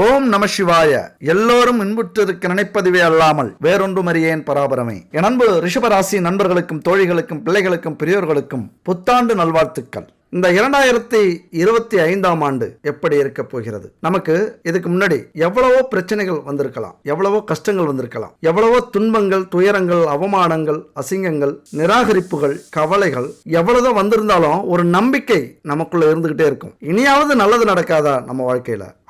ஓம் நம சிவாய. எல்லோரும் இன்புற்றிருக்க நினைப்பதுவே அல்லாமல் வேறொன்றும் அறியேன் பராபரமே. என் அன்பு ரிஷபராசி நண்பர்களுக்கும் தோழிகளுக்கும் பிள்ளைகளுக்கும் பெரியோர்களுக்கும் புத்தாண்டு நல்வாழ்த்துக்கள். இந்த இரண்டாயிரத்தி இருபத்தி ஐந்தாம் ஆண்டு எப்படி இருக்க போகிறது? நமக்கு இதுக்கு முன்னாடி எவ்வளவோ பிரச்சனைகள் வந்திருக்கலாம் எவ்வளவோ கஷ்டங்கள் வந்திருக்கலாம் எவ்வளவோ துன்பங்கள் துயரங்கள் அவமானங்கள் அசிங்கங்கள் நிராகரிப்புகள் கவலைகள் எவ்வளவோ வந்திருந்தாலும் ஒரு நம்பிக்கை நமக்குள்ள இருந்துகிட்டே இருக்கும். இனியாவது நல்லது நடக்காதா நம்ம வாழ்க்கையில?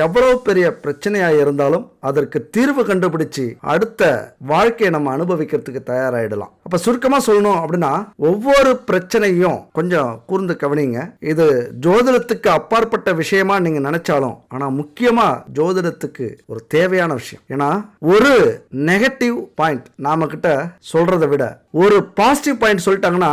எவ்வளவு பெரிய பிரச்சனையா இருந்தாலும் அதற்கு தீர்வு கண்டுபிடிச்சு அடுத்த வாழ்க்கையை நம்ம அனுபவிக்கிறதுக்கு தயாராகிடலாம் அப்ப சுருக்கமா சொல்லணும் அப்படின்னா ஒவ்வொரு பிரச்சனையும் கொஞ்சம் கூர்ந்து கவனிங்க. இது ஜோதிடத்துக்கு அப்பாற்பட்ட விஷயமா நீங்க நினைச்சாலும் ஆனா முக்கியமா ஜோதிடத்துக்கு ஒரு தேவையான விஷயம். ஏன்னா ஒரு நெகட்டிவ் பாயிண்ட் நாம கிட்ட சொல்றதை விட ஒரு பாசிட்டிவ் பாயிண்ட் சொல்லிட்டாங்கன்னா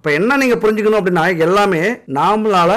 அப்போ என்ன நீங்கள் புரிஞ்சுக்கணும் அப்படின்னா எல்லாமே நாமளால்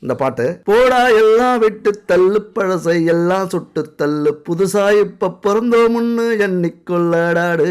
இந்த பாட்டு. போடா எல்லாம் விட்டு தள்ளு பழசை எல்லாம் சுட்டு தள்ளு புதுசா இப்ப பிறந்தோம்னு எண்ணிக்கொள்ளடாடு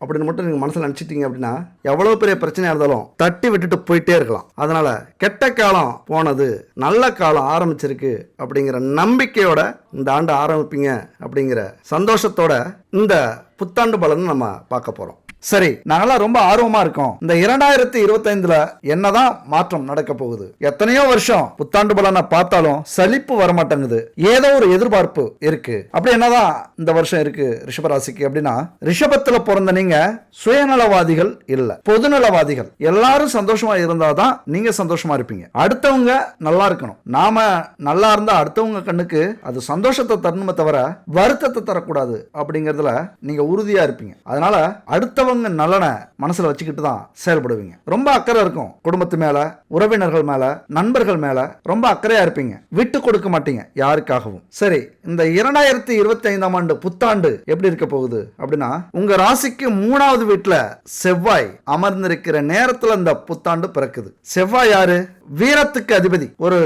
அப்படின்னு மட்டும் நீங்கள் மனசில் நினச்சிட்டீங்க அப்படின்னா எவ்வளோ பெரிய பிரச்சனையாக இருந்தாலும் தட்டி விட்டுட்டு போயிட்டே இருக்கலாம். அதனால் கெட்ட காலம் போனது நல்ல காலம் ஆரம்பிச்சிருக்கு அப்படிங்கிற நம்பிக்கையோட இந்த ஆண்டு ஆரம்பிப்பீங்க அப்படிங்கிற சந்தோஷத்தோட இந்த புத்தாண்டு பலன் நம்ம பார்க்க போகிறோம் சரி நாங்களாம் ரொம்ப ஆர்வமா இருக்கோம். இந்த இரண்டாயிரத்தி இருபத்தைந்துல என்னதான் மாற்றம் நடக்க போகுது? எத்தனையோ வருஷம் புத்தாண்டு பலனை பார்த்தாலும் சலிப்பு வரமாட்டேங்குது. ஏதோ ஒரு எதிர்பார்ப்பு இருக்கு. அப்படி என்னதான் இந்த வருஷம் இருக்கு ரிஷபராசிக்கு அப்படின்னா ரிஷபத்துல பிறந்த நீங்க சுயநலவாதிகள் இல்ல. பொதுநலவாதிகள். எல்லாரும் சந்தோஷமா இருந்தாதான் நீங்க சந்தோஷமா இருப்பீங்க. அடுத்தவங்க நல்லா இருக்கணும். நாம நல்லா இருந்தா அடுத்தவங்க கண்ணுக்கு அது சந்தோஷத்தை தரணுமே தவிர வருத்தத்தை தரக்கூடாது அப்படிங்கறதுல நீங்க உறுதியா இருப்பீங்க. அதனால மற்றவங்க நலனை மனசுல வச்சுக்கிட்டு தான் செயல்படுவீங்க. ரொம்ப அக்கறை இருக்கும் குடும்பத்து மேல உறவினர்கள் மேல நண்பர்கள் மேல. ரொம்ப அக்கறையா இருப்பீங்க. விட்டு கொடுக்க மாட்டீங்க யாருக்காகவும். சரி இந்த இரண்டாயிரத்தி இருபத்தி ஐந்தாம் ஆண்டு புத்தாண்டு எப்படி இருக்க போகுது அப்படின்னா உங்க ராசிக்கு மூணாவது வீட்டுல செவ்வாய் அமர்ந்திருக்கிற நேரத்துல இந்த புத்தாண்டு பிறக்குது. செவ்வாய் யாரு? வீரத்துக்கு அதிபதி. ஒரு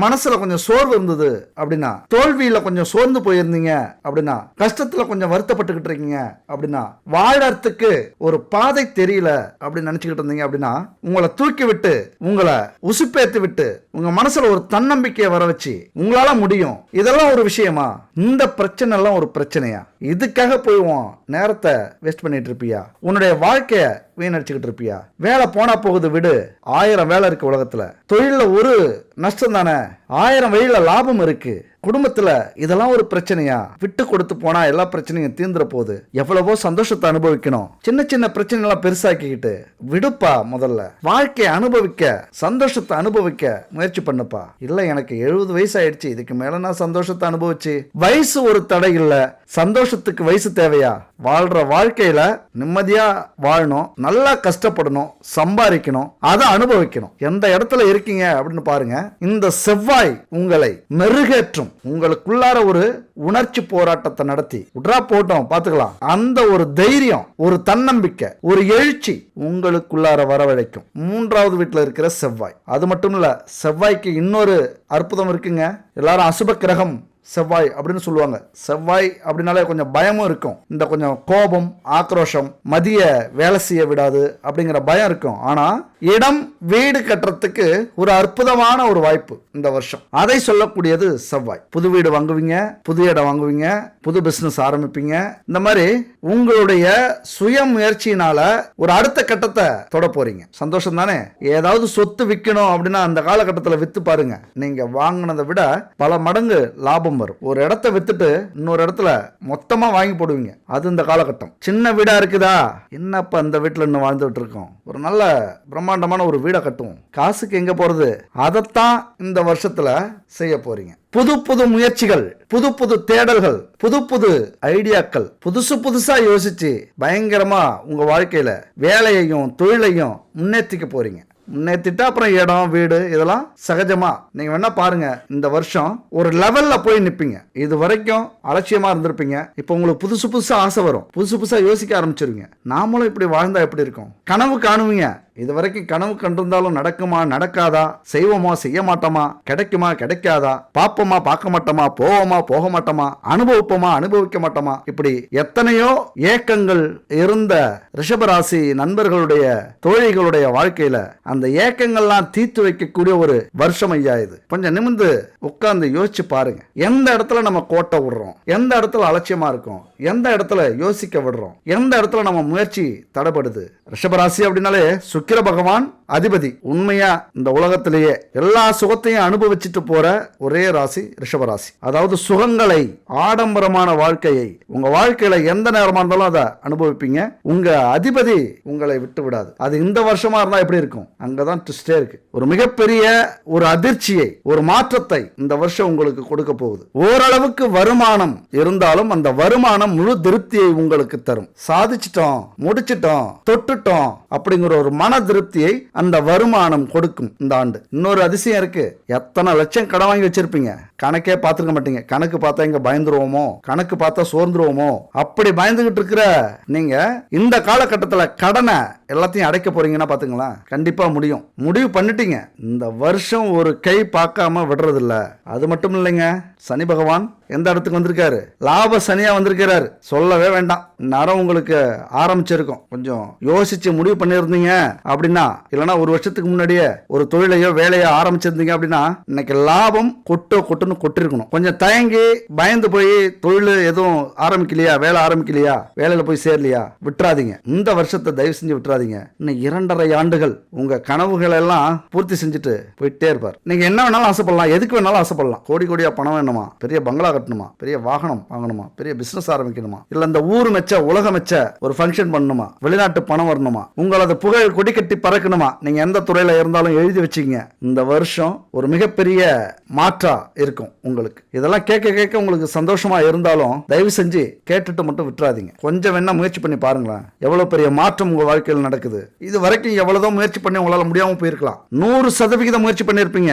மனசுல கொஞ்சம் சோர்வு இருந்தது அப்படின்னா தோல்வியில கொஞ்சம் சோர்ந்து போயிருந்தீங்க அப்படின்னா கஷ்டத்துல கொஞ்சம் வருத்தப்பட்டுக்கிட்டு இருக்கீங்க அப்படின்னா வாழறதுக்கு ஒரு பாதை தெரியல அப்படின்னு நினைச்சுக்கிட்டு இருந்தீங்க அப்படின்னா உங்களை தூக்கி விட்டு உங்களை உசுப்பேத்து விட்டு உங்க மனசுல ஒரு தன்னம்பிக்கையை வர வச்சு உங்களால முடியும். இதெல்லாம் ஒரு விஷயமா? இந்த பிரச்சனை எல்லாம் ஒரு பிரச்சனையா? இதுக்காக போய் உன் நேரத்தை வேஸ்ட் பண்ணிட்டு இருப்பியா? உன்னுடைய வாழ்க்கைய வீணடிச்சுக்கிட்டு இருப்பியா? வேலை போனா போகுது விடு. ஆயிரம் வேலை இருக்கு உலகத்துல. தொழில ஒரு நஷ்டம் தானே ஆயிரம் வழியில் லாபம் இருக்கு. குடும்பத்தில் இதெல்லாம் ஒரு பிரச்சனையா? விட்டு கொடுத்து போனா எல்லா பிரச்சனையும் தீந்துற போகுது எவ்வளவோ சந்தோஷத்தை அனுபவிக்கணும். சின்ன சின்ன பிரச்சனைகளை பெருசாக்கிக்கிட்டு விடுப்பா முதல்ல. வாழ்க்கையை அனுபவிக்க சந்தோஷத்தை அனுபவிக்க முயற்சி பண்ணுப்பா. இல்ல எனக்கு எழுபது வயசு ஆயிடுச்சு இதுக்கு மேல நான் சந்தோஷத்தை அனுபவிச்சு வயசு ஒரு தடை இல்ல. சந்தோஷத்துக்கு வயசு தேவையா? வாழ்ற வாழ்க்கையில நிம்மதியா வாழணும். நல்லா கஷ்டப்படணும். சம்பாதிக்கணும். அதை அனுபவிக்கணும். எந்த இடத்துல இருக்கீங்க அப்படின்னு பாருங்க. இந்த செவ்வாய் உங்களை மெருகேற்றும். உங்களுக்குள்ளார ஒரு உணர்ச்சி போராட்டத்தை நடத்தி. உட்ரா போட்டோம் பாத்துக்கலாம் அந்த ஒரு தைரியம் ஒரு தன்னம்பிக்கை ஒரு எழுச்சி உங்களுக்குள்ளார வரவழைக்கும். மூன்றாவது வீட்டில் இருக்கிற செவ்வாய். அது மட்டும் இல்ல செவ்வாய்க்கு இன்னொரு அற்புதம் இருக்குங்க. எல்லாரும் அசுப கிரகம் செவ்வாய் அப்படின்னு சொல்லுவாங்க. செவ்வாய் அப்படின்னாலே கொஞ்சம் பயமும் இருக்கும். இந்த கொஞ்சம் கோபம் ஆக்ரோஷம் மதிய வேலை செய்ய விடாது அப்படிங்கிற பயம் இருக்கும். ஆனால் இடம் வீடு கட்டுறதுக்கு ஒரு அற்புதமான ஒரு வாய்ப்பு இந்த வருஷம். அதை சொல்லக்கூடியது செவ்வாய். புது வீடு வாங்குவீங்க புது இடம் வாங்குவீங்க புது பிசினஸ் ஆரம்பிப்பீங்க. இந்த மாதிரி உங்களுடைய சுய முயற்சியினால ஒரு அடுத்த கட்டத்தை தொட போறீங்க. சந்தோஷம் தானே? ஏதாவது சொத்து விற்கணும் அப்படின்னா அந்த காலகட்டத்தில் வித்து பாருங்க. நீங்க வாங்கினதை விட பல மடங்கு லாபம் வரும். ஒரு இடத்த வித்துட்டு இன்னொரு இடத்துல மொத்தமா வாங்கி போடுவீங்க. அது இந்த காலகட்டம். சின்ன வீடா இருக்குதா? என்னப்பா இந்த வீட்டில் இன்னும் வாழ்ந்துட்டு இருக்கோம்? ஒரு நல்ல பிரம்மாண்டமான ஒரு வீடை கட்டுவோம். காசுக்கு எங்க போறது? அதைத்தான் இந்த வருஷத்துல செய்ய போறீங்க. புது புது முயற்சிகள் புது புது தேடல்கள் புது புது ஐடியாக்கள் புதுசு புதுசா யோசிச்சு பயங்கரமா உங்க வாழ்க்கையில வேலையையும் தொழிலையும் முன்னேற்றிக்க போறீங்க. முன்னேற்றிட்டு அப்புறம் இடம் வீடு இதெல்லாம் சகஜமா. நீங்க வேணா பாருங்க இந்த வருஷம் ஒரு லெவல்ல போய் நிப்பீங்க. இது வரைக்கும் அலட்சியமா இருந்திருப்பீங்க. இப்போ உங்களுக்கு புதுசு புதுசா ஆசை வரும். புதுசு புதுசா யோசிக்க ஆரம்பிச்சிருவீங்க. நாமளும் இப்படி வாழ்ந்தா எப்படி இருக்கும்? கனவு காணுவீங்க. இது வரைக்கும் கனவு கண்டிருந்தாலும் நடக்குமா நடக்காதா? செய்வோமா செய்ய மாட்டோமா கிடைக்குமா கிடைக்காதா? பார்ப்போமா பார்க்க மாட்டோமா போவோமா போக மாட்டோமா அனுபவிப்போமா அனுபவிக்க மாட்டோமா இப்படி எத்தனையோ ஏக்கங்கள் இருந்த ரிஷபராசி நண்பர்களுடைய தோழிகளுடைய வாழ்க்கையில அந்த ஏக்கங்கள்லாம் தீர்த்து வைக்கக்கூடிய ஒரு வருஷம் ஐயா இது. கொஞ்சம் நிமிந்து உட்கார்ந்து யோசிச்சு பாருங்க. எந்த இடத்துல நம்ம கோட்டை விடுறோம்? எந்த இடத்துல அலட்சியமா இருக்கும்? எந்த இடத்துல யோசிக்க விடுறோம்? எந்த இடத்துல நம்ம முயற்சி தடைப்படுது ரிஷபராசி அப்படின்னாலே சுக்கிர பகவான் அதிபதி. உண்மையா இந்த உலகத்திலேயே எல்லா சுகத்தையும் அனுபவிச்சுட்டு போற ஒரே ராசி ரிஷபராசி. அதாவது சுகங்களை ஆடம்பரமான வாழ்க்கையை உங்க வாழ்க்கையில எந்த நேரமா இருந்தாலும் அதை அனுபவிப்பீங்க. உங்க அதிபதி உங்களை விட்டு விடாது. அது இந்த வருஷமா இருந்தா எப்படி இருக்கும்? அங்கதான் ட்விஸ்டே இருக்கு. ஒரு மிகப்பெரிய ஒரு அதிர்ச்சியை ஒரு மாற்றத்தை இந்த வருஷம் உங்களுக்கு கொடுக்க போகுது. ஓரளவுக்கு வருமானம் இருந்தாலும் அந்த வருமானம் முழு திருப்தியை உங்களுக்கு தரும். சாதிச்சிட்டோம் முடிச்சிட்டோம் தொட்டுட்டோம் அப்படிங்கிற ஒரு மன திருப்தியை அந்த வருமானம் கொடுக்கும். இந்த ஆண்டு. இன்னொரு அதிசயம் இருக்கு. எத்தனை லட்சம் கடன் வாங்கி வச்சிருப்பீங்க? கணக்கே பார்த்துருக்க மாட்டீங்க. கணக்கு பார்த்தா இங்க பயந்துருவோமோ? கணக்கு பார்த்தா சோர்ந்துருவோமோ? அப்படி பயந்துகிட்டு இருக்கிற நீங்க இந்த காலகட்டத்தில் கடனை எல்லாத்தையும் அடைக்க போறீங்கன்னா பாத்துங்களேன் கண்டிப்பா முடியும். முடிவு பண்ணிட்டீங்க. இந்த வருஷம் ஒரு கை பார்க்காம விடுறது இல்ல அது மட்டும் இல்லைங்க. சனி பகவான் எந்த இடத்துக்கு வந்திருக்காரு? லாப சனியா வந்திருக்கிறாரு. சொல்லவே வேண்டாம். நேரம் உங்களுக்கு ஆரம்பிச்சிருக்கும். கொஞ்சம் யோசிச்சு முடிவு பண்ணியிருந்தீங்க அப்படின்னா இல்லைன்னா ஒரு வருஷத்துக்கு முன்னாடியே ஒரு தொழிலையோ வேலையோ ஆரம்பிச்சிருந்தீங்க அப்படின்னா இன்னைக்கு லாபம் கொட்டோ கொட்டுன்னு கொட்டிருக்கணும். கொஞ்சம் தயங்கி பயந்து போய் தொழில் எதுவும் ஆரம்பிக்கலையா? வேலை ஆரம்பிக்கலையா? வேலையில போய் சேரலையா? விட்டுறாதீங்க. இந்த வருஷத்தை தயவு செஞ்சு விட்டுறாதீங்க. இன்னும் இரண்டரை ஆண்டுகள் உங்க கனவுகள் எல்லாம் பூர்த்தி செஞ்சுட்டு போயிட்டே இருப்பார். நீங்க என்ன வேணாலும் ஆசைப்படலாம். எதுக்கு வேணாலும் ஆசைப்படலாம். கோடி கோடியா பணம் வேணுமா? பெரிய பங்களா கட்டணுமா? பெரிய வாகனம் வாங்கணுமா? பெரிய பிசினஸ் ஆரம்பிக்கணுமா? இல்ல இந்த ஊர் மெச்ச உலக மெச்ச ஒரு ஃபங்க்ஷன் பண்ணணுமா? வெளிநாட்டு பணம் வரணுமா? உங்களது புகழ் கொடி கட்டி பறக்கணுமா? நீங்க எந்த துறையில இருந்தாலும் எழுதி வச்சுங்க இந்த வருஷம் ஒரு மிகப்பெரிய மாற்றா இருக்கும் உங்களுக்கு. இதெல்லாம் கேட்க கேட்க உங்களுக்கு சந்தோஷமா இருந்தாலும் தயவு செஞ்சு கேட்டுட்டு மட்டும் விட்டுறாதீங்க. கொஞ்சம் வேணா முயற்சி பண்ணி பாருங்களேன். எவ்வளவு பெரிய மாற்றம் உங்க வாழ்க்கையில் நடக்குது. இது வரைக்கும் எவ்வளவுதோ முயற்சி பண்ணி உங்களால முடியாம போயிருக்கலாம். நூறு சதவிகிதம் முயற்சி பண்ணியிருப்பீங்க.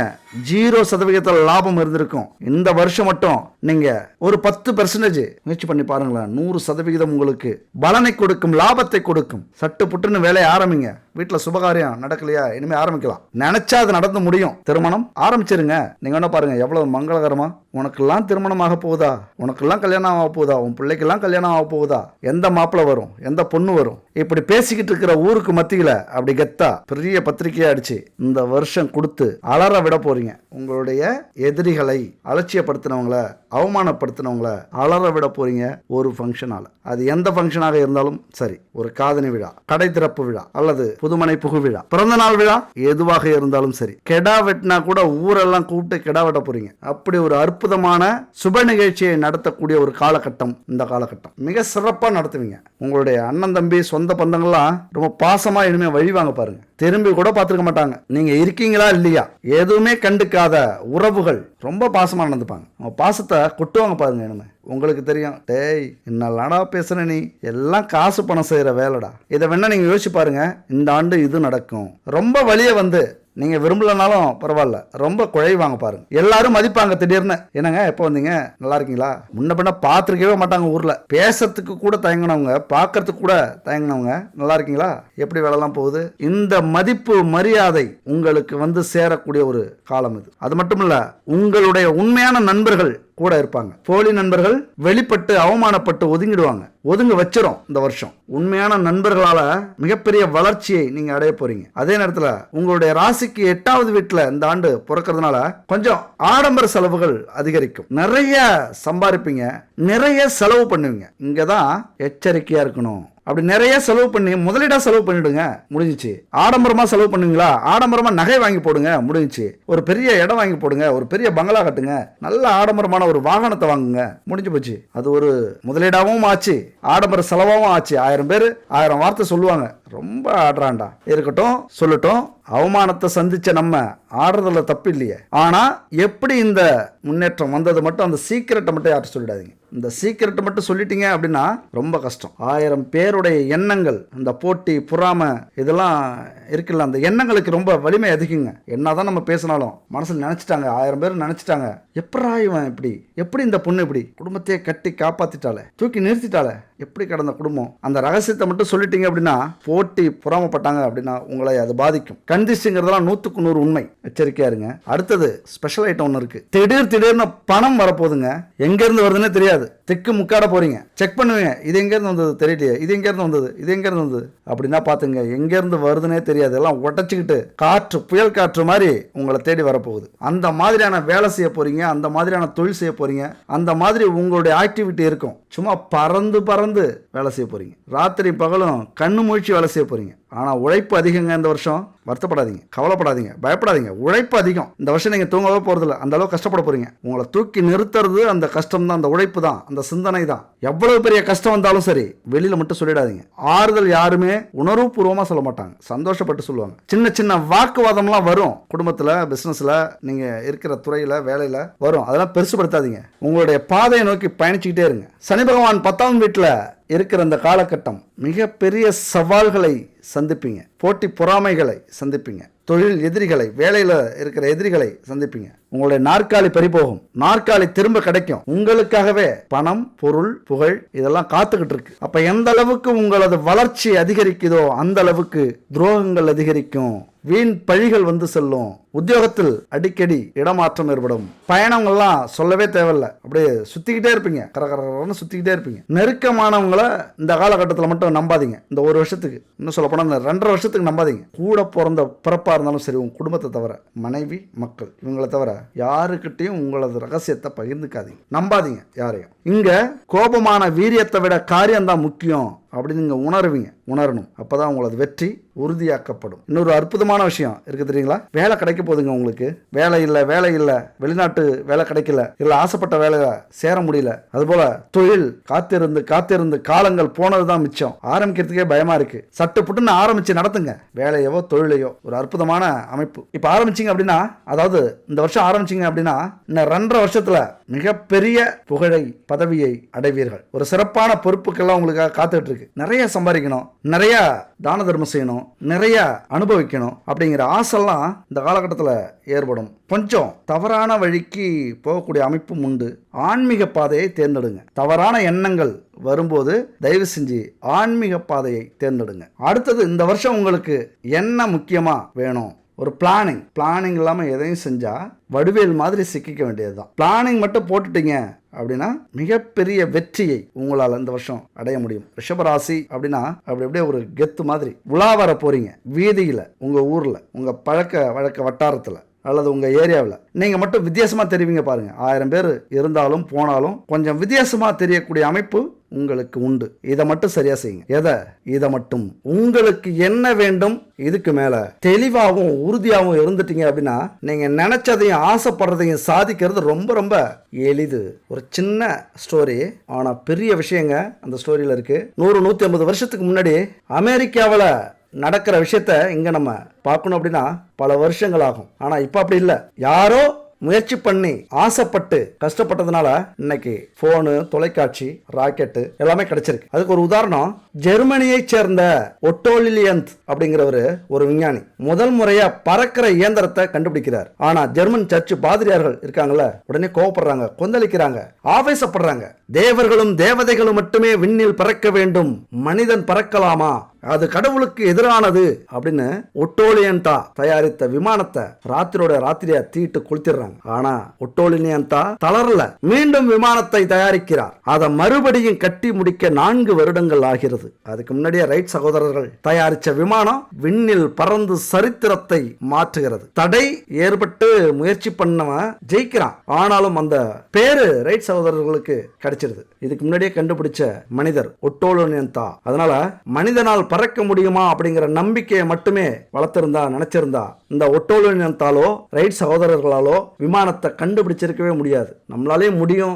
ஜீரோ சதவிகிதத்தில் லாபம் இருந்திருக்கும். இந்த வருஷம் மட்டும் நீங்க ஒரு பத்து பெர்சன்டேஜ் முயற்சி பண்ணி பாருங்களேன். நூறு சதவிகிதம் உங்களுக்கு பலனை கொடுக்கும் லாபத்தை கொடுக்கும். சட்டு புட்டுன்னு வேலையை ஆரம்பிங்க. வீட்டில் சுபகாரியம் நடக்கலையா? இனிமே ஆரம்பிக்கலாம். நினச்சா அது நடந்து முடியும். திருமணம் ஆரம்பிச்சிருங்க. நீங்கள் என்ன பாருங்கள் எவ்வளோ மங்களகரமா? உனக்கெல்லாம் திருமணம் ஆக போகுதா? உனக்கெல்லாம் கல்யாணம் ஆக போகுதா? உன் பிள்ளைக்கெல்லாம் கல்யாணம் ஆக போகுதா? எந்த மாப்பிள்ளை வரும்? எந்த பொண்ணு வரும்? இப்படி பேசிக்கிட்டு இருக்கிற ஊருக்கு மத்தியில் அப்படி கெத்தா பெரிய பத்திரிக்கையா அடிச்சு இந்த வருஷம் கொடுத்து அலற விட போறீங்க. உங்களுடைய எதிரிகளை அலட்சியப்படுத்தினவங்கள அவமானப்படுத்தினவங்கள அலற விட போறீங்க ஒரு ஃபங்க்ஷனால அது எந்த ஃபங்க்ஷனாக இருந்தாலும் சரி ஒரு காதணி விழா கடை திறப்பு விழா அல்லது புதுமனை புகு விழா. பிறந்த நாள் விழா? எதுவாக இருந்தாலும் சரி. கெடா வெட்டினா கூட ஊரெல்லாம் கூப்பிட்டு கெடா வெட்ட போறீங்க. அப்படி ஒரு அற்புதமான சுப நிகழ்ச்சியை நடத்தக்கூடிய ஒரு காலகட்டம் இந்த காலகட்டம். மிக சிறப்பாக நடத்துவீங்க. உங்களுடைய அண்ணன் தம்பி சொந்த பந்தங்கள்லாம் ரொம்ப பாசமாக இனிமேல் வழிவாங்க பாருங்க. திரும்பி கூட பார்த்துருக்க மாட்டாங்க. நீங்கள் இருக்கீங்களா இல்லையா? எதுவுமே கண்டுக்காத உறவுகள் ரொம்ப பாசமாக நடந்துப்பாங்க. அவங்க பாசத்தை கொட்டுவாங்க பாருங்க என்ன உங்களுக்கு தெரியும் டேய் என்னலாடா பேசுற நீ? எல்லாம் காசு பணம் செய்கிற வேலைடா. இதை வேணா நீங்கள் யோசிச்சு பாருங்க இந்த ஆண்டு இது நடக்கும். ரொம்ப வழியை வந்து நீங்க விரும்பலனாலும் பரவாயில்ல. ரொம்ப குழைவாங்க பாருங்க. எல்லாரும் மதிப்பாங்க திடீர்னு. என்னங்க எப்போ வந்தீங்க? நல்லா இருக்கீங்களா? முன்ன பின்ன பார்த்துருக்கவே மாட்டாங்க ஊர்ல. பேசுறதுக்கு கூட தயங்கினவங்க பார்க்கறதுக்கு கூட தயங்கினவங்க நல்லா இருக்கீங்களா? எப்படி வேலைலாம் போகுது? இந்த மதிப்பு மரியாதை உங்களுக்கு வந்து சேரக்கூடிய ஒரு காலம் இது. அது மட்டும் இல்ல உங்களுடைய உண்மையான நண்பர்கள் கூட இருப்பாங்க. போலி நண்பர்கள் வெளிப்பட்டு அவமானப்பட்டு ஒதுங்கிடுவாங்க. ஒதுங்க வச்சிரும் இந்த வருஷம். உண்மையான நண்பர்களால மிகப்பெரிய வளர்ச்சியை நீங்க அடைய போறீங்க. அதே நேரத்தில் உங்களுடைய ராசிக்கு எட்டாவது வீட்டில் இந்த ஆண்டு பிறக்கிறதுனால கொஞ்சம் ஆடம்பர செலவுகள் அதிகரிக்கும். நிறைய சம்பாதிப்பீங்க நிறைய செலவு பண்ணுவீங்க. இங்கதான் எச்சரிக்கையா இருக்கணும். அப்படி நிறைய செலவு பண்ணி முதலீடாக செலவு பண்ணிடுங்க முடிஞ்சிச்சு. ஆடம்பரமாக செலவு பண்ணுவீங்களா? ஆடம்பரமாக நகை வாங்கி போடுங்க முடிஞ்சிச்சு. ஒரு பெரிய இடம் வாங்கி போடுங்க ஒரு பெரிய பங்களா கட்டுங்க நல்ல ஆடம்பரமான ஒரு வாகனத்தை வாங்குங்க முடிஞ்சு போச்சு. அது ஒரு முதலீடாகவும் ஆச்சு ஆடம்பர செலவாகவும் ஆச்சு. ஆயிரம் பேர் ஆயிரம் வார்த்தை சொல்லுவாங்க. ரொம்ப ஆடுறான்டா. இருக்கட்டும் சொல்லட்டும். அவமானத்தை சந்திச்ச நம்ம ஆடுறதுல தப்பு இல்லையே. ஆனா எப்படி இந்த முன்னேற்றம் வந்தது மட்டும் அந்த சீக்கிரட்டை மட்டும் யாரும் சொல்லிடாதீங்க. இந்த சீக்கிரட்டை மட்டும் சொல்லிட்டீங்க அப்படின்னா ரொம்ப கஷ்டம். ஆயிரம் பேருடைய எண்ணங்கள் இந்த போட்டி புறாம இதெல்லாம் இருக்குல்ல அந்த எண்ணங்களுக்கு ரொம்ப வலிமை அதிகங்க. என்னதான் நம்ம பேசினாலும் மனசில் நினைச்சிட்டாங்க ஆயிரம் பேர் நினைச்சிட்டாங்க. எப்படா இவன் இப்படி? எப்படி இந்த பொண்ணு இப்படி? குடும்பத்தையே கட்டி காப்பாத்திட்டாலே தூக்கி நிறுத்திட்டாலே எப்படி கடந்த குடும்பம்? அந்த ரகசியத்தை மட்டும் சொல்லிட்டீங்க அப்படின்னா போட்டி புறாமப்பட்டாங்க அப்படின்னா உங்களை அது பாதிக்கும். கண்டிஷுங்கிறதெல்லாம் நூற்றுக்கு நூறு உண்மை. எச்சரிக்கையா இருங்க. அடுத்தது ஸ்பெஷல் ஐட்டம் ஒன்று இருக்குது திடீர் திடீர்னு பணம் வரப்போகுதுங்க. எங்கேருந்து வருதுன்னே தெரியாது. திக்கு முக்காட போறீங்க. செக் பண்ணுவீங்க இது எங்கேருந்து வந்தது? தெரியலையே. இது எங்கேருந்து வந்தது? இது எங்கேருந்து வந்தது? அப்படின்னா பாத்துங்க எங்கேருந்து வருதுன்னே தெரியாது. எல்லாம் உடச்சிக்கிட்டு காற்று புயல் காற்று மாதிரி உங்களை தேடி வரப்போகுது. அந்த மாதிரியான வேலை செய்ய போறீங்க. அந்த மாதிரியான தொழில் செய்ய போறீங்க. அந்த மாதிரி உங்களுடைய ஆக்டிவிட்டி இருக்கும். சும்மா பறந்து பறந்து வேலை செய்ய போறீங்க. ராத்திரி பகலும் கண்ணு மூழ்ச்சி வேலை செய்ய போறீங்க. ஆனால் உழைப்பு அதிகங்க இந்த வருஷம். வருத்தப்படாதீங்க கவலைப்படாதீங்க பயப்படாதீங்க. உழைப்பு அதிகம். இந்த வருஷம் நீங்கள் தூங்கவே போகிறதில்ல அந்த அளவுக்கு கஷ்டப்பட போறீங்க. உங்களை தூக்கி நிறுத்துறது அந்த கஷ்டம் தான் அந்த உழைப்பு தான் அந்த சிந்தனை தான். எவ்வளவு பெரிய கஷ்டம் வந்தாலும் சரி வெளியில் மட்டும் சொல்லிடாதீங்க. ஆறுதல் யாருமே உணர்வுபூர்வமாக சொல்ல மாட்டாங்க. சந்தோஷப்பட்டு சொல்லுவாங்க. சின்ன சின்ன வாக்குவாதம்லாம் வரும். குடும்பத்தில் பிஸ்னஸில் நீங்கள் இருக்கிற துறையில் வேலையில் வரும். அதெல்லாம் பெருசுபடுத்தாதீங்க. உங்களுடைய பாதையை நோக்கி பயணிச்சுக்கிட்டே இருங்க. சனி பகவான் பத்தாம் வீட்டில் இருக்கிற அந்த காலகட்டம் மிகப்பெரிய சவால்களை சந்திப்பீங்க. போட்டி பொறாமைகளை சந்திப்பீங்க. தொழில் எதிரிகளை வேலையில் இருக்கிற எதிரிகளை சந்திப்பீங்க. உங்களுடைய நாற்காலி பறிபோகும். நாற்காலி திரும்ப கிடைக்கும். உங்களுக்காகவே பணம் பொருள் புகழ் இதெல்லாம் காத்துக்கிட்டு இருக்கு. அப்ப எந்த அளவுக்கு உங்களது வளர்ச்சி அதிகரிக்குதோ அந்த அளவுக்கு துரோகங்கள் அதிகரிக்கும். வீண் பழிகள் வந்து செல்லும். உத்தியோகத்தில் அடிக்கடி இடமாற்றம் ஏற்படும். பயணங்கள்லாம் சொல்லவே தேவையில்ல. அப்படியே சுத்திக்கிட்டே இருப்பீங்க. கரகரன்னு சுத்திக்கிட்டே இருப்பீங்க. நெருக்கமானவங்களை இந்த காலகட்டத்தில் மட்டும் நம்பாதீங்க. இந்த ஒரு வருஷத்துக்கு. இன்னும் சொல்ல போனால் இந்த ரெண்டரை வருஷத்துக்கு நம்பாதீங்க. கூட பிறந்த பிறப்பாக இருந்தாலும் சரி உங்க குடும்பத்தை தவிர மனைவி மக்கள் இவங்களை தவிர யாருக்கிட்டையும் உங்களது ரகசியத்தை பகிர்ந்துக்காதீங்க. நம்பாதீங்க யாரையும். இங்க கோபமான வீரியத்தை விட காரியம்தான் முக்கியம். அப்படின்னு நீங்கள் உணருவீங்க உணரணும். அப்போ தான் உங்களது வெற்றி உறுதியாக்கப்படும். இன்னொரு அற்புதமான விஷயம் இருக்கு தெரியுங்களா? வேலை கிடைக்க போகுதுங்க உங்களுக்கு. வேலை இல்லை வேலை இல்லை. வெளிநாட்டு வேலை கிடைக்கல. இல்லை ஆசைப்பட்ட வேலையில் சேர முடியல. அதுபோல் தொழில் காத்திருந்து காத்திருந்து காலங்கள் போனது தான் மிச்சம். ஆரம்பிக்கிறதுக்கே பயமாக இருக்குது சட்டு புட்டுன்னு ஆரம்பித்து நடத்துங்க. வேலையவோ தொழிலையோ. ஒரு அற்புதமான அமைப்பு. இப்போ ஆரம்பிச்சிங்க அப்படின்னா அதாவது இந்த வருஷம் ஆரம்பிச்சிங்க அப்படின்னா இன்னும் ரெண்டரை வருஷத்தில் மிகப்பெரிய புகழை பதவியை அடைவீர்கள். ஒரு சிறப்பான பொறுப்புக்கெல்லாம் உங்களுக்காக காத்துட்டு இருக்கு. நிறைய சம்பாதிக்கணும். நிறைய தான தர்மம் செய்யணும். நிறைய அனுபவிக்கணும். அப்படிங்கிற ஆசைலாம் இந்த காலகட்டத்தில் ஏற்படும். கொஞ்சம் தவறான வழிக்கு போகக்கூடிய அமைப்பும் உண்டு. ஆன்மீக பாதையை தேர்ந்தெடுங்க. தவறான எண்ணங்கள் வரும்போது தயவு செஞ்சு ஆன்மீக பாதையை தேர்ந்தெடுங்க. அடுத்தது இந்த வருஷம் உங்களுக்கு என்ன முக்கியமா வேணும்? ஒரு பிளானிங் பிளானிங் இல்லாமல் எதையும் செஞ்சால் வடிவேல் மாதிரி சிக்கிக்க வேண்டியது தான் பிளானிங் மட்டும் போட்டுட்டீங்க அப்படின்னா மிகப்பெரிய வெற்றியை உங்களால் இந்த வருஷம் அடைய முடியும். ரிஷபராசி அப்படின்னா அப்படி அப்படியே ஒரு கெத்து மாதிரி உலா வர போகிறீங்க வீதியில் உங்கள் ஊரில் உங்கள் பழக்க வழக்க வட்டாரத்தில். அல்லது உங்க ஏரியாவில். நீங்க மட்டும் வித்தியாசமா தெரிவிங்க பாருங்க. ஆயிரம் பேர் இருந்தாலும் போனாலும் கொஞ்சம் வித்தியாசமா தெரியக்கூடிய அமைப்பு உங்களுக்கு உண்டு. இதை மட்டும் சரியா செய்யுங்க. எதை? இதை மட்டும். உங்களுக்கு என்ன வேண்டும்? இதுக்கு மேல. தெளிவாகவும் உறுதியாகவும் இருந்துட்டீங்க அப்படின்னா நீங்க நினைச்சதையும் ஆசைப்படுறதையும் சாதிக்கிறது ரொம்ப ரொம்ப எளிது. ஒரு சின்ன ஸ்டோரி ஆனா பெரிய விஷயங்க அந்த ஸ்டோரியில இருக்கு. நூறு நூத்தி ஐம்பது வருஷத்துக்கு முன்னாடி அமெரிக்காவில் நடக்கிற விஷயத்த இங்கே நம்ம பார்க்கணும் அப்படின்னா பல வருஷங்கள் ஆகும் ஆனால் இப்போ அப்படி இல்லை. யாரோ முயற்சி பண்ணி ஆசைப்பட்டு கஷ்டப்பட்டதுனால இன்னைக்கு போனு தொலைக்காட்சி ராக்கெட்டு எல்லாமே கிடைச்சிருக்கு. அதுக்கு ஒரு உதாரணம் ஜெர்மனியை சேர்ந்த ஒட்டோலிலியந்த் அப்படிங்கிறவர் ஒரு விஞ்ஞானி. முதல் முறையா பறக்கிற இயந்திரத்தை கண்டுபிடிக்கிறார். ஆனா ஜெர்மன் சர்ச் பாதிரியார்கள் இருக்காங்கல்ல உடனே கோவப்படுறாங்க கொந்தளிக்கிறாங்க ஆவேசப்படுறாங்க. தேவர்களும் தேவதைகளும் மட்டுமே விண்ணில் பறக்க வேண்டும். மனிதன் பறக்கலாமா? அது கடவுளுக்கு எதிரானது அப்படின்னு ஒட்டோலியன்டா தயாரித்த விமானத்தை ராத்திரியோட ராத்திரியா தீட்டு கொளுத்திடுறாங்க. ஆனா ஒட்டோலினியன்டா தளரல. மீண்டும் விமானத்தை தயாரிக்கிறார். அதை மறுபடியும் கட்டி முடிக்க நான்கு வருடங்கள் ஆகிறது. அதுக்கு முன்னாடியே ரைட் சகோதரர்கள் தயாரிச்ச விமானம் விண்ணில் பறந்து சரித்திரத்தை மாற்றுகிறது. தடை ஏற்பட்டு முயற்சி பண்ணவன் ஜெயிக்கிறான். ஆனாலும் அந்த பேரு ரைட் சகோதரர்களுக்கு கிடைச்சிருது. இதுக்கு முன்னாடியே கண்டுபிடிச்ச மனிதர் ஒட்டோலியன்தா. அதனால மனிதனால் பறக்க முடியுமா அப்படிங்கிற நம்பிக்கையை மட்டுமே வளர்த்திருந்தா நினைச்சிருந்தா இந்த ஒட்டோலினத்தாலோ ரைட் சகோதரர்களாலோ விமானத்தை கண்டுபிடிச்சிருக்கவே முடியாது. நம்மளாலே முடியும்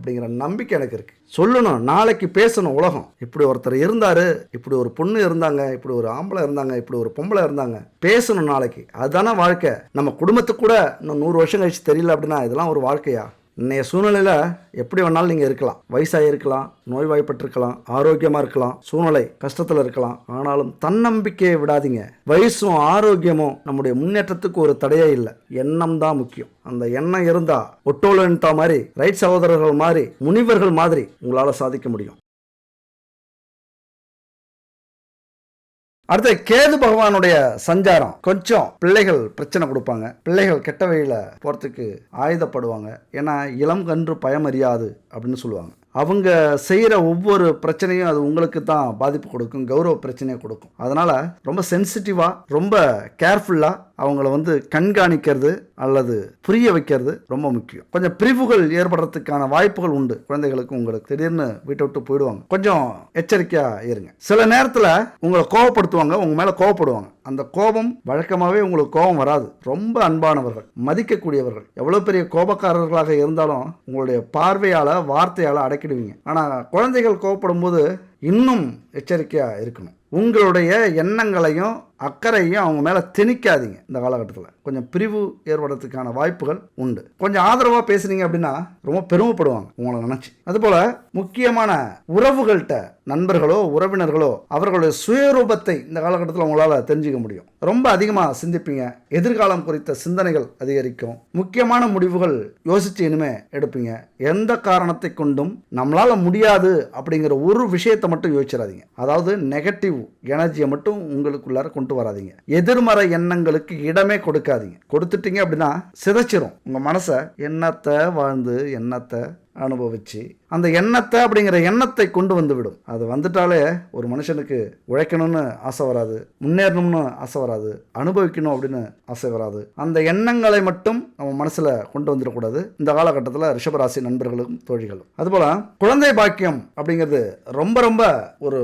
அப்படிங்கிற நம்பிக்கை எனக்கு இருக்கு. சொல்லணும் நாளைக்கு பேசணும் உலகம். இப்படி ஒருத்தர் இருந்தார் இப்படி ஒரு பொண்ணு இருந்தாங்க இப்படி ஒரு ஆம்பளை இருந்தாங்க இப்படி ஒரு பொம்பளை இருந்தாங்க. பேசணும் நாளைக்கு. அதுதானே வாழ்க்கை. நம்ம குடும்பத்துக்கு கூட இன்னும் நூறு வருஷம் கழிச்சு தெரியல அப்படின்னா இதெல்லாம் ஒரு வாழ்க்கையா? இன்றைய சூழ்நிலையில் எப்படி வேணாலும் நீங்கள் இருக்கலாம். வயசாக இருக்கலாம் நோய்வாய்ப்பட்டிருக்கலாம் ஆரோக்கியமாக இருக்கலாம் சூழ்நிலை கஷ்டத்தில் இருக்கலாம். ஆனாலும் தன்னம்பிக்கையை விடாதீங்க. வயசும் ஆரோக்கியமும் நம்முடைய முன்னேற்றத்துக்கு ஒரு தடையே இல்லை. எண்ணம் தான் முக்கியம். அந்த எண்ணம் இருந்தால் ஒட்டோலன்டா மாதிரி ரைட் சகோதரர்கள் மாதிரி முனிவர்கள் மாதிரி உங்களால் சாதிக்க முடியும். அடுத்து கேது பகவானுடைய சஞ்சாரம். கொஞ்சம் பிள்ளைகள் பிரச்சனை கொடுப்பாங்க. பிள்ளைகள் கெட்ட வழியில் போகிறதுக்கு ஆயுதப்படுவாங்க. ஏன்னா இளம் கன்று பயமறியாது அப்படின்னு சொல்லுவாங்க. அவங்க செய்கிற ஒவ்வொரு பிரச்சனையும் அது உங்களுக்கு தான் பாதிப்பு கொடுக்கும். கௌரவ பிரச்சனையை கொடுக்கும். அதனால் ரொம்ப சென்சிட்டிவாக ரொம்ப கேர்ஃபுல்லாக அவங்கள வந்து கண்காணிக்கிறது அல்லது புரிய வைக்கிறது ரொம்ப முக்கியம். கொஞ்சம் பிரிவுகள் ஏற்படுறதுக்கான வாய்ப்புகள் உண்டு. குழந்தைகளுக்கு உங்களுக்கு திடீர்னு வீட்டை விட்டு போயிடுவாங்க. கொஞ்சம் எச்சரிக்கையாக இருங்க. சில நேரத்தில் உங்களை கோவப்படுத்துவாங்க உங்க மேலே கோவப்படுவாங்க. அந்த கோபம் வழக்கமாகவே உங்களுக்கு கோபம் வராது. ரொம்ப அன்பானவர்கள் மதிக்கக்கூடியவர்கள். எவ்வளோ பெரிய கோபக்காரர்களாக இருந்தாலும் உங்களுடைய பார்வையால் வார்த்தையால் அடக்கிடுவீங்க. ஆனால் குழந்தைகள் கோவப்படும் போது இன்னும் எச்சரிக்கையாக இருக்கணும். உங்களுடைய எண்ணங்களையும் அக்கறையும் அவங்க மேலே திணிக்காதீங்க இந்த காலகட்டத்தில். கொஞ்சம் பிரிவு ஏற்படுறதுக்கான வாய்ப்புகள் உண்டு. கொஞ்சம் ஆதரவாக பேசுனீங்க அப்படின்னா ரொம்ப பெருமைப்படுவாங்க உங்களை நினச்சி. அதுபோல் முக்கியமான உறவுகள்கிட்ட நண்பர்களோ உறவினர்களோ அவர்களுடைய சுயரூபத்தை இந்த காலகட்டத்தில் உங்களால் தெரிஞ்சுக்க முடியும். ரொம்ப அதிகமாக சிந்திப்பீங்க. எதிர்காலம் குறித்த சிந்தனைகள் அதிகரிக்கும். முக்கியமான முடிவுகள் யோசிச்சு இனிமே எடுப்பீங்க. எந்த காரணத்தை கொண்டும் நம்மளால முடியாது அப்படிங்கிற ஒரு விஷயத்தை மட்டும் யோசிச்சிடாதீங்க. அதாவது நெகட்டிவ் எனர்ஜியை மட்டும் உங்களுக்குள்ளார கொண்டு வராதீங்க. எதிர்மறை எண்ணங்களுக்கு இடமே கொடுக்காதீங்க. கொடுத்துட்டீங்க அப்படின்னா சிதைச்சிரும். உங்க மனசை எண்ணத்தை வாழ்ந்து எண்ணத்தை அனுபவிச்சு அந்த எண்ணத்தை அப்படிங்கிற எண்ணத்தை கொண்டு வந்து விடும். அது வந்துட்டாலே ஒரு மனுஷனுக்கு உழைக்கணும்னு ஆசை வராது முன்னேறணும்னு ஆசை வராது அனுபவிக்கணும் அப்படின்னு ஆசை வராது. அந்த எண்ணங்களை மட்டும் நம்ம மனசில் கொண்டு வந்துடக்கூடாது. இந்த காலகட்டத்தில் ரிஷபராசி நண்பர்களும் தோழிகளும். அதுபோல் குழந்தை பாக்கியம் அப்படிங்கிறது ரொம்ப ரொம்ப ஒரு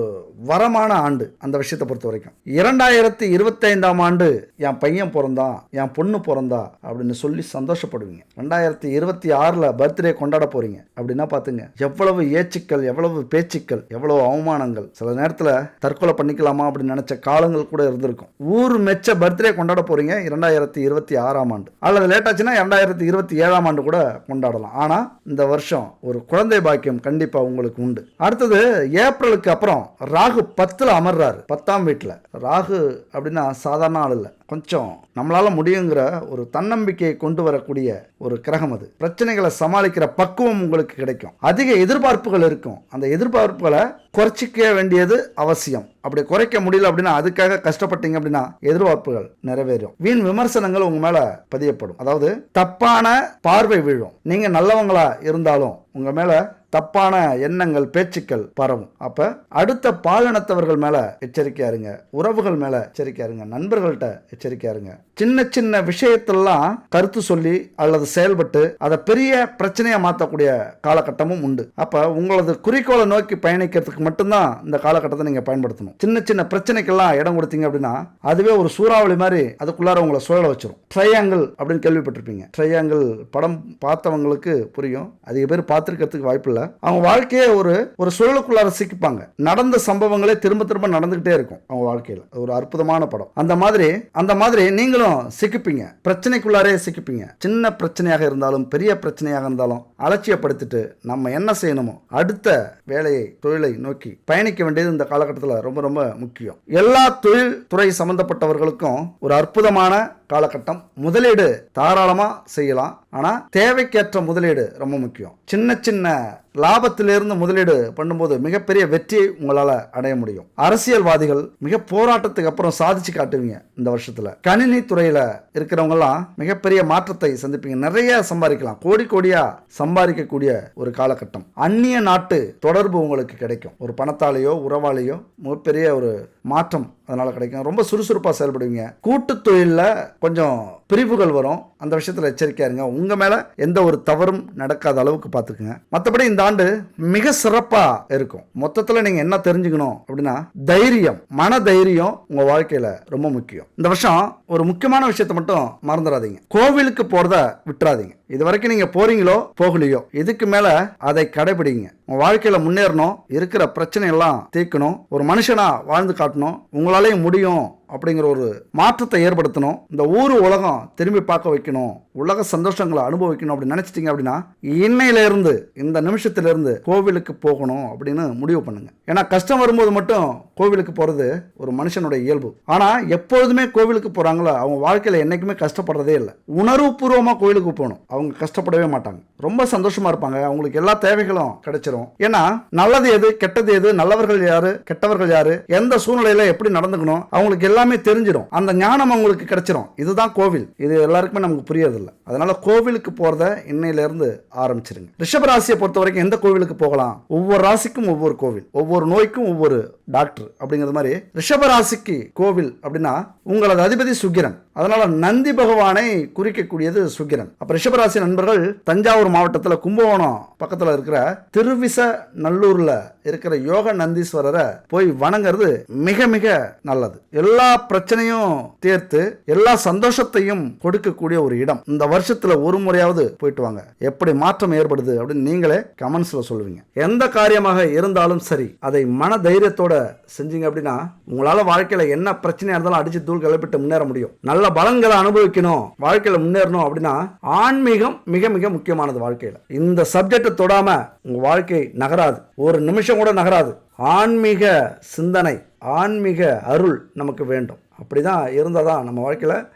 வரமான ஆண்டு அந்த விஷயத்தை பொறுத்த வரைக்கும். இரண்டாயிரத்தி இருபத்தைந்தாம் ஆண்டு என் பையன் பிறந்தான் என் பொண்ணு பிறந்தா அப்படின்னு சொல்லி சந்தோஷப்படுவீங்க. ரெண்டாயிரத்தி இருபத்தி ஆறில் பர்த்டே கொண்டாட போறீங்க. அப்படின்னா பார்த்துங்க. எவ்வளவு ஏச்சுக்கள் எவ்வளவு பேச்சுக்கள் எவ்வளவு அவமானங்கள். சில நேரத்தில் தற்கொலை பண்ணிக்கலாமா அப்படின்னு நினச்ச காலங்கள் கூட இருந்திருக்கும். ஊர் மெச்ச பர்த்டே கொண்டாட போகிறீங்க இரண்டாயிரத்தி இருபத்தி ஆறாம் ஆண்டு. அல்லது லேட்டாச்சுன்னா இரண்டாயிரத்தி இருபத்தி ஏழாம் ஆண்டு கூட கொண்டாடலாம். ஆனால் இந்த வருஷம் ஒரு குழந்தை பாக்கியம் கண்டிப்பாக உங்களுக்கு உண்டு. அடுத்தது ஏப்ரலுக்கு அப்புறம் ராகு பத்தில் அமர்றாரு. பத்தாம் வீட்டில் ராகு அப்படின்னா சாதாரண ஆள் இல்லை. கொஞ்சம் நம்மளால் முடியுங்கிற ஒரு தன்னம்பிக்கையை கொண்டு வரக்கூடிய ஒரு கிரகம் அது. பிரச்சனைகளை சமாளிக்கிற பக்குவம் உங்களுக்கு கிடைக்கும். அதிக எதிர்பார்ப்புகள் இருக்கும். அந்த எதிர்பார்ப்புகளை குறைச்சிக்க வேண்டியது அவசியம். அப்படி குறைக்க முடியல அப்படின்னா அதுக்காக கஷ்டப்பட்டீங்க அப்படின்னா எதிர்பார்ப்புகள் நிறைவேறும். வீண் விமர்சனங்கள் உங்க மேல பதியப்படும். அதாவது தப்பான பார்வை விழும். நீங்க நல்லவங்களா இருந்தாலும் உங்க மேல தப்பான எண்ணங்கள் பேச்சுக்கள் பரவும். அப்ப அடுத்த பாலினத்தவர்கள் மேல எச்சரிக்கையா இருங்க. உறவுகள் மேல எச்சரிக்கையா இருங்க. நண்பர்கள்ட்ட எச்சரிக்கையா இருங்க. சின்ன சின்ன விஷயத்தெல்லாம் கருத்து சொல்லி அல்லது செயல்பட்டு அதை பெரிய பிரச்சனையாக மாற்றக்கூடிய காலகட்டமும் உண்டு. அப்போ உங்களது குறிக்கோளை நோக்கி பயணிக்கிறதுக்கு மட்டும்தான் இந்த காலகட்டத்தை நீங்கள் பயன்படுத்தணும். சின்ன சின்ன பிரச்சனைக்கெல்லாம் இடம் கொடுத்தீங்க அப்படின்னா அதுவே ஒரு சூறாவளி மாதிரி அதுக்குள்ளார உங்களை சுழல வச்சிடும் ட்ரையாங்கிள் அப்படின்னு கேள்விப்பட்டிருப்பீங்க. ட்ரையாங்கிள் படம் பார்த்தவங்களுக்கு புரியும். அதிக பேர் பார்த்துருக்கிறதுக்கு வாய்ப்பு இல்லை. அவங்க வாழ்க்கையே ஒரு ஒரு சுழலுக்குள்ளார சிக்கிப்பாங்க. நடந்த சம்பவங்களே திரும்ப திரும்ப நடந்துகிட்டே இருக்கும் அவங்க வாழ்க்கையில். ஒரு அற்புதமான படம். அந்த மாதிரி அந்த மாதிரி நீங்களும் சிக்கிப்பீங்க. பிரச்சனைக்குள்ளாரே சிக்கிப்பீங்க. சின்ன பிரச்சனையாக இருந்தாலும் பெரிய பிரச்சனையாக இருந்தாலும் அலட்சியப்படுத்திட்டு நம்ம என்ன செய்யணுமோ அடுத்த வேலையை தொழிலை நோக்கி பயணிக்க வேண்டியது இந்த காலகட்டத்தில் ரொம்ப ரொம்ப முக்கியம். எல்லா தொழில் துறை சம்பந்தப்பட்டவர்களுக்கும் ஒரு அற்புதமான காலகட்டம் முதலீடு தாராளமாக செய்யலாம். ஆனால் தேவைக்கேற்ற முதலீடு ரொம்ப முக்கியம். சின்ன சின்ன லாபத்திலிருந்து முதலீடு பண்ணும்போது மிகப்பெரிய வெற்றியை உங்களால் அடைய முடியும். அரசியல்வாதிகள் மிக போராட்டத்துக்கு அப்புறம் சாதிச்சு காட்டுவீங்க இந்த வருஷத்துல. கணினி துறையில இருக்கிறவங்கலாம் மிகப்பெரிய மாற்றத்தை சந்திப்பீங்க. நிறைய சம்பாதிக்கலாம். கோடி கோடியா சம்பாதிக்கக்கூடிய ஒரு காலகட்டம். அந்நிய நாட்டு தொடர்பு உங்களுக்கு கிடைக்கும். ஒரு பணத்தாலேயோ உறவாலேயோ மிகப்பெரிய ஒரு மாற்றம் அதனால் கிடைக்கும். ரொம்ப சுறுசுறுப்பாக செயல்படுவீங்க. கூட்டு தொழிலில் கொஞ்சம் பிரிவுகள் வரும். அந்த விஷயத்தில் எச்சரிக்கையாக இருங்க. உங்கள் மேலே எந்த ஒரு தவறும் நடக்காத அளவுக்கு பார்த்துக்குங்க மற்றபடி இந்த ஆண்டு மிக சிறப்பாக இருக்கும். மொத்தத்தில் நீங்கள் என்ன தெரிஞ்சுக்கணும் அப்படின்னா தைரியம் மன தைரியம் உங்கள் வாழ்க்கையில் ரொம்ப முக்கியம். இந்த வருஷம் ஒரு முக்கியமான விஷயத்தை மட்டும் மறந்துடாதீங்க கோவிலுக்கு போகிறத விட்டுறாதீங்க. இது வரைக்கும் நீங்கள் போகிறீங்களோ போகலையோ இதுக்கு மேலே அதை கடைபிடிங்க. உங்கள் வாழ்க்கையில் முன்னேறணும். இருக்கிற பிரச்சனையெல்லாம் தீர்க்கணும். ஒரு மனுஷனாக வாழ்ந்து காட்டணும். உங்களாலேயும் முடியும். அப்படிங்கிற ஒரு மாற்றத்தை ஏற்படுத்தணும். இந்த ஊர் உலகம் திரும்பி பார்க்க வைக்கணும். உலக சந்தோஷங்களை அனுபவிக்கணும் அப்படின்னு நினைச்சிட்டீங்க அப்படின்னா இன்னையிலேருந்து இந்த நிமிஷத்திலேருந்து கோவிலுக்கு போகணும் அப்படின்னு முடிவு பண்ணுங்க. ஏன்னா கஷ்டம் வரும்போது மட்டும் கோவிலுக்கு போகிறது ஒரு மனுஷனுடைய இயல்பு. ஆனால் எப்பொழுதுமே கோவிலுக்கு போகிறாங்களோ அவங்க வாழ்க்கையில் என்னைக்குமே கஷ்டப்படுறதே இல்லை. உணர்வு பூர்வமாக கோவிலுக்கு போகணும். அவங்க கஷ்டப்படவே மாட்டாங்க. ரொம்ப சந்தோஷமாக இருப்பாங்க. அவங்களுக்கு எல்லா தேவைகளும் கிடைச்சிரும். ஏன்னா நல்லது எது கெட்டது எது நல்லவர்கள் யாரு கெட்டவர்கள் யாரு எந்த சூழ்நிலையில் எப்படி நடந்துக்கணும் அவங்களுக்கு எல்லாமே தெரிஞ்சிடும். அந்த ஞானம் அவங்களுக்கு கிடைச்சிரும். இதுதான் கோவில். இது எல்லாருக்குமே நமக்கு புரியறதில்ல. அதனால கோவிலுக்கு போறத இன்னையிலிருந்து ஆரம்பிச்சிருங்க. ரிஷபராசியை பொறுத்த வரைக்கும் எந்த கோவிலுக்கு போகலாம்? ஒவ்வொரு ராசிக்கும் ஒவ்வொரு கோவில். ஒவ்வொரு நோய்க்கும் ஒவ்வொரு டாக்டர் அப்படிங்கிறது மாதிரி ரிஷபராசிக்கு கோவில் அப்படின்னா உங்களது அதிபதி சுக்கிரன். அதனால நந்தி பகவானை குறிக்கக்கூடியது சுக்கிரன். அப்ப ரிஷபராசி நண்பர்கள் தஞ்சாவூர் மாவட்டத்தில் கும்பகோணம் பக்கத்தில் இருக்கிற திருவிச நல்லூர்ல இருக்கிற யோக நந்தீஸ்வரரை போய் வணங்குறது மிக மிக நல்லது. எல்லா பிரச்சனையும் தீர்த்து எல்லா சந்தோஷத்தையும் கொடுக்கக்கூடிய ஒரு இடம். இந்த வருஷத்துல ஒரு முறையாவது போயிட்டு வாங்க. எப்படி மாற்றம் ஏற்படுது அப்படின்னு நீங்களே கமெண்ட்ஸ்ல சொல்லுவீங்க. எந்த காரியமாக இருந்தாலும் சரி அதை மன தைரியத்தோட செஞ்சீங்க அப்படின்னா உங்களால வாழ்க்கையில என்ன பிரச்சனையா இருந்தாலும் அடிச்சு தூள் கிளப்பிட்டு முன்னேற முடியும். நல்ல பலன்களை அனுபவிக்கணும் வாழ்க்கையில முன்னேறணும் அப்படின்னா ஆன்மீகம் மிக மிக முக்கியமானது வாழ்க்கையில. இந்த சப்ஜெக்டை தொடாம உங்க வாழ்க்கை நகராது. ஒரு நிமிஷம் கூட நகராது. ஆன்மீக சிந்தனை ஆன்மீக அருள் நமக்கு வேண்டும். அப்படிதான் இருந்தால் தான் நம்ம வாழ்க்கையில்?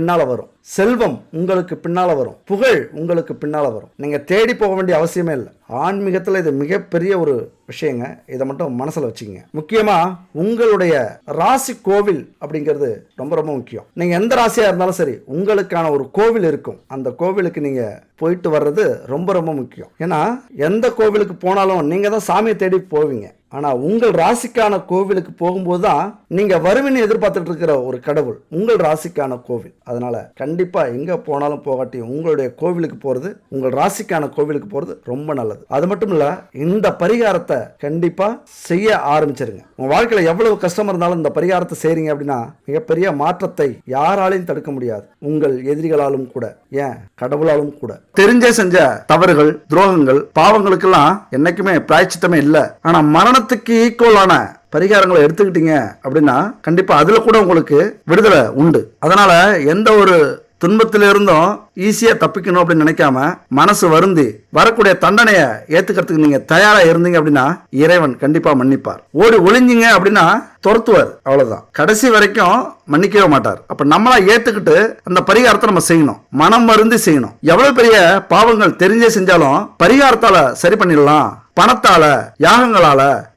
பின்னால் வரும். செல்வம் உங்களுக்கு பின்னால் வரும். புகழ் உங்களுக்கு பின்னால் வரும். நீங்கள் தேடி போக வேண்டிய அவசியமே இல்லை. ஆன்மீகத்தில் இது மிகப்பெரிய ஒரு விஷயங்க. இதை மட்டும் மனசில் வச்சுக்கோங்க. முக்கியமாக உங்களுடைய ராசி கோவில் அப்படிங்கிறது ரொம்ப ரொம்ப முக்கியம். நீங்கள் எந்த ராசியாக இருந்தாலும் சரி உங்களுக்கான ஒரு கோவில் இருக்கும். அந்த கோவிலுக்கு நீங்கள் போயிட்டு வர்றது ரொம்ப ரொம்ப முக்கியம். ஏன்னா எந்த கோவிலுக்கு போனாலும் நீங்கள் தான் சாமியை தேடி போவீங்க. ஆனா உங்கள் ராசிக்கான கோவிலுக்கு போகும்போது தான் நீங்க வருவின்னு எதிர்பார்த்துட்டு இருக்கிற ஒரு கடவுள் உங்கள் ராசிக்கான கோவில். அதனால கண்டிப்பா எங்க போனாலும் போகாட்டி உங்களுடைய கோவிலுக்கு போறது உங்கள் ராசிக்கான கோவிலுக்கு போறது ரொம்ப நல்லது. அது மட்டும் இல்ல இந்த பரிகாரத்தை கண்டிப்பா செய்ய ஆரம்பிச்சிருங்க. உங்கள் வாழ்க்கையில எவ்வளவு கஷ்டம் இருந்தாலும் இந்த பரிகாரத்தை செய்றீங்க அப்படின்னா மிகப்பெரிய மாற்றத்தை யாராலையும் தடுக்க முடியாது. உங்கள் எதிரிகளாலும் கூட ஏன் கடவுளாலும் கூட. தெரிஞ்சே செஞ்ச தவறுகள் துரோகங்கள் பாவங்களுக்கெல்லாம் என்னைக்குமே பிராய்ச்சித்தமே இல்லை. ஆனா மரணத்துக்கு ஈக்குவலான பரிகாரங்களை எடுத்துக்கிட்டீங்க அப்படின்னா கண்டிப்பா அதுல கூட உங்களுக்கு விடுதலை உண்டு. அதனால எந்த ஒரு துன்பத்தில இருந்தும் ஈஸியா தப்பிக்கணும் அப்படின்னு நினைக்காம மனசு வருந்தி வரக்கூடிய தண்டனையை ஏத்துக்கிறதுக்கு நீங்க தயாரா இருந்தீங்க அப்படின்னா இறைவன் கண்டிப்பா மன்னிப்பார். ஓடி ஒளிஞ்சிங்க அப்படின்னா துரத்துவார். அவ்வளவுதான். கடைசி வரைக்கும் மன்னிக்கவே மாட்டார். அப்ப நம்மளா ஏத்துக்கிட்டு அந்த பரிகாரத்தை நம்ம செய்யணும். மனம் வருந்தி செய்யணும். எவ்வளவு பெரிய பாவங்கள் தெரிஞ்சே செஞ்சாலும் பரிகாரத்தால சரி பண்ணிடலாம். பணத்தால யாகங்களால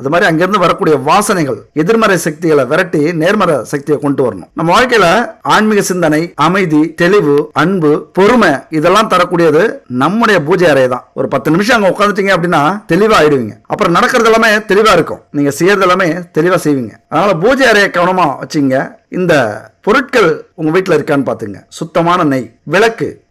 அது மாதிரி அங்கிருந்து வரக்கூடிய வாசனைகள் எதிர்மறை சக்திகளை விரட்டி நேர்மறை சக்தியை கொண்டு வரணும். நம்ம வாழ்க்கையில ஆன்மீக சிந்தனை அமைதி தெளிவு அன்பு பொறுமை இதெல்லாம் தரக்கூடியது நம்முடைய பூஜை அறை தான் ஒரு பத்து நிமிஷம் அங்க உட்காந்துட்டீங்க அப்படின்னா தெளிவா ஆயிடுவீங்க. அப்புறம் நடக்கிறது எல்லாமே தெளிவா இருக்கும். நீங்க செய்யறது எல்லாமே தெளிவா செய்வீங்க. அதனால பூஜை அறையை கவனமா வச்சுங்க. இந்த பொருட்கள் உங்க வீட்டில் இருக்கான்னு பாத்துங்க சுத்தமான நெய் விளக்கு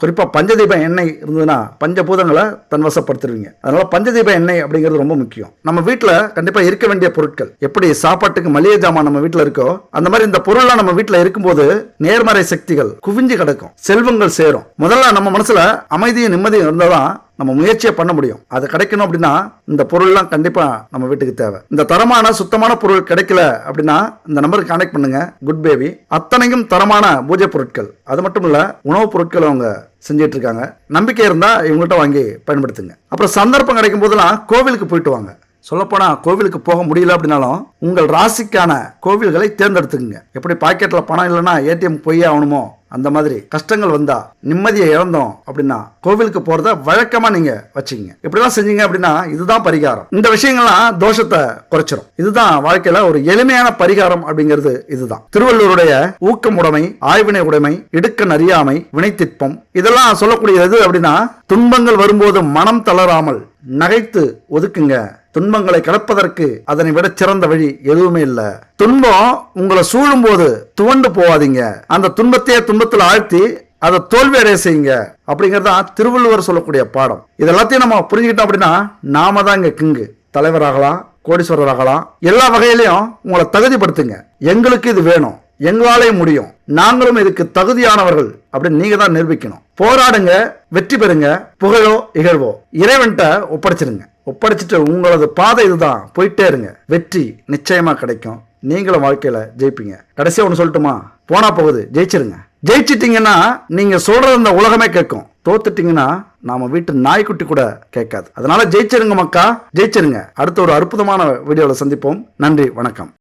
குறிப்பாக பஞ்சதீப எண்ணெய் இருந்ததுன்னா பஞ்சபூதங்களை தன்வசப்படுத்துருவீங்க அதனால் பஞ்சதீப எண்ணெய் அப்படிங்கிறது ரொம்ப முக்கியம். நம்ம வீட்டில் கண்டிப்பாக இருக்க வேண்டிய பொருட்கள் எப்படி சாப்பாட்டுக்கு மளிகை ஜாமான் நம்ம வீட்டில் இருக்கோ அந்த மாதிரி இந்த பொருள்லாம் நம்ம வீட்டில் இருக்கும்போது நேர்மறை சக்திகள் குவிஞ்சு கிடக்கும். செல்வங்கள் சேரும். முதல்ல நம்ம மனசில் அமைதியும் நிம்மதியும் இருந்தால் தான் நம்ம முயற்சியை பண்ண முடியும். அது கிடைக்கணும் அப்படின்னா இந்த பொருள்லாம் கண்டிப்பாக நம்ம வீட்டுக்கு தேவை. இந்த தரமான சுத்தமான பொருள் கிடைக்கல அப்படின்னா இந்த நம்பருக்கு கனெக்ட் பண்ணுங்க. குட் பேபி அத்தனையும் தரமான பூஜை பொருட்கள். அது மட்டும் இல்லை உணவுப் பொருட்கள் அவங்க செஞ்சிட்டு இருக்காங்க நம்பிக்கை இருந்தால் இவங்கள்ட்ட வாங்கி பயன்படுத்துங்க. அப்புறம் சந்தர்ப்பம் கிடைக்கும் போதெல்லாம் கோவிலுக்கு போயிட்டு வாங்க. சொல்லப்போனால் கோவிலுக்கு போக முடியல அப்படின்னாலும் உங்கள் ராசிக்கான கோவில்களை தேர்ந்தெடுத்துக்குங்க. எப்படி பாக்கெட்டில் பணம் இல்லைன்னா ஏடிஎம் போய் ஆகணுமோ அந்த மாதிரி கஷ்டங்கள் வந்தா நிம்மதியை இழந்தோம் அப்படின்னா கோவிலுக்கு போறத வழக்கமா நீங்க வச்சுக்கங்க. இப்படிலாம் செஞ்சீங்க அப்படின்னா இதுதான் பரிகாரம். இந்த விஷயங்கள்லாம் தோஷத்தை குறைச்சிரும். இதுதான் வாழ்க்கையில ஒரு எளிமையான பரிகாரம் அப்படிங்கிறது இதுதான். திருவள்ளூருடைய ஊக்கம் உடைமை ஆய்வினை உடைமை இடுக்க அறியாமை வினைத்திற்பம் இதெல்லாம் சொல்லக்கூடியது அப்படின்னா துன்பங்கள் வரும்போது மனம் தளராமல் நகைத்து ஒதுக்குங்க. துன்பங்களை கடப்பதற்கு அதனை விட சிறந்த வழி எதுவுமே இல்லை. துன்பம் உங்களை சூழும் போது துவண்டு போவாதீங்க அந்த துன்பத்தையே துன்பத்தில் ஆழ்த்தி அதை தோல்வி அடைய செய்யுங்க. அப்படிங்கிறது தான் திருவள்ளுவர் சொல்லக்கூடிய பாடம். இது எல்லாத்தையும் நம்ம புரிஞ்சுக்கிட்டோம் அப்படின்னா நாம தான் இங்க கிங்கு. தலைவராகலாம் கோடீஸ்வரராகலாம் எல்லா வகையிலையும் உங்களை தகுதிப்படுத்துங்க. எங்களுக்கு இது வேணும். எங்களாலே முடியும். நாங்களும் இதுக்கு தகுதியானவர்கள் அப்படின்னு நீங்க தான் நிரூபிக்கணும். போராடுங்க வெற்றி பெறுங்க புகழோ இகழ்வோ. இறைவன்கிட்ட ஒப்படைச்சிருங்க. ஒப்படைச்சிட்டு உங்களது பாதை இதுதான். போயிட்டே இருங்க. வெற்றி நிச்சயமா கிடைக்கும். நீங்களும் வாழ்க்கையில ஜெயிப்பீங்க. கடைசியா ஒன்று சொல்லட்டுமா? போனா போகுது. ஜெயிச்சிருங்க. ஜெயிச்சிட்டீங்கன்னா நீங்க சொல்றது இந்த உலகமே கேட்கும். தோத்துட்டீங்கன்னா நாம வீட்டு நாய்க்குட்டி கூட கேட்காது. அதனால ஜெயிச்சிருங்க மக்கா. ஜெயிச்சிருங்க. அடுத்த ஒரு அற்புதமான வீடியோவில் சந்திப்போம். நன்றி. வணக்கம்.